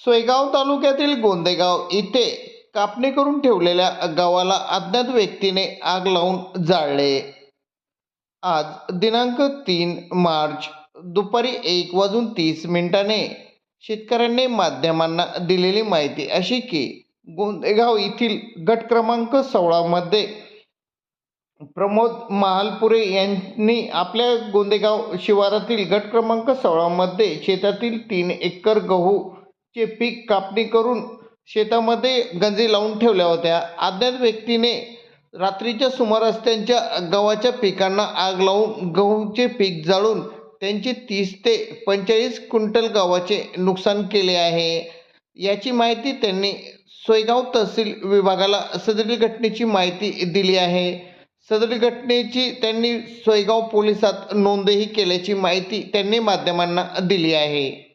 सोयगाव तालुक्यातील गोंदेगाव इथे कापणी करून ठेवलेल्या गावाला अज्ञात व्यक्तीने आग लावून जाळले. आज दिनांक तीन मार्च दुपारी एक वाजून तीस मिनिटाने शेतकऱ्यांनी माध्यमांना दिलेली माहिती अशी की गोंदेगाव येथील गट क्रमांक सोळामध्ये प्रमोद महालपुरे यांनी आपल्या गोंदेगाव शिवारातील गट क्रमांक सोळामध्ये शेतातील तीन एकर गहू चे पीक कापणी करून शेतामध्ये गंजी लावून ठेवल्या होत्या. अज्ञात व्यक्तीने रात्रीच्या सुमारास त्यांच्या गव्हाच्या पिकांना आग लावून गहूचे पीक जाळून त्यांचे तीस ते पंचेचाळीस क्विंटल गव्हाचे नुकसान केले आहे. याची माहिती त्यांनी सोयगाव तहसील विभागाला सदरील घटनेची माहिती दिली आहे. सदरील घटनेची त्यांनी सोयगाव पोलिसात नोंदही केल्याची माहिती त्यांनी माध्यमांना दिली आहे.